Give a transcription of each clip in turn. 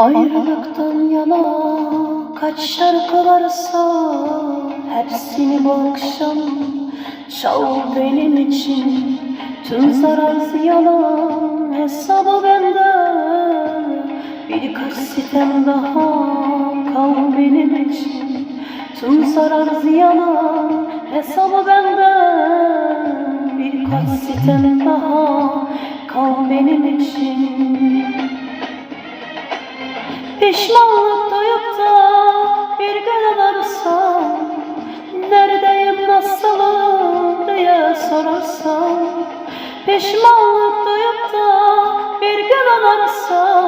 Ayrılıktan yana kaç şarkı varsa Hepsini bu akşam çal benim için. Tüm zarar ziyalan hesabı bende. Birkaç sitem daha kal benim için. Tüm zarar ziyalan hesabı bende. Birkaç sitem daha kal benim için Pişmanlık duyup da bir gün varsa Neredeyim nasılım diye sorarsan Pişmanlık duyup da bir gün varsa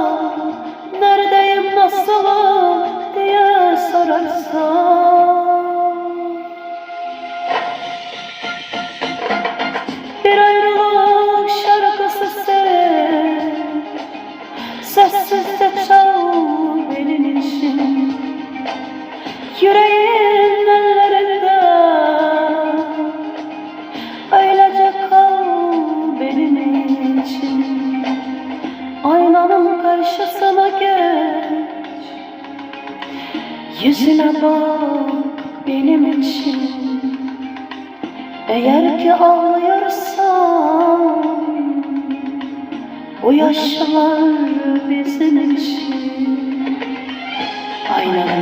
Yüreğin ellerinde. Öylece kal benim için. Aynanın karşısına geç. Yüzüne bak benim için. Eğer ki ağlıyorsan bu yaşlar bizim için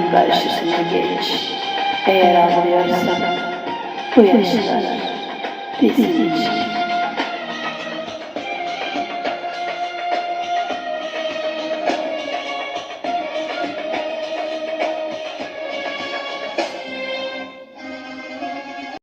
Aynanın karşısına geç. Eğer ağlıyorsan Bu yaşlar bizim için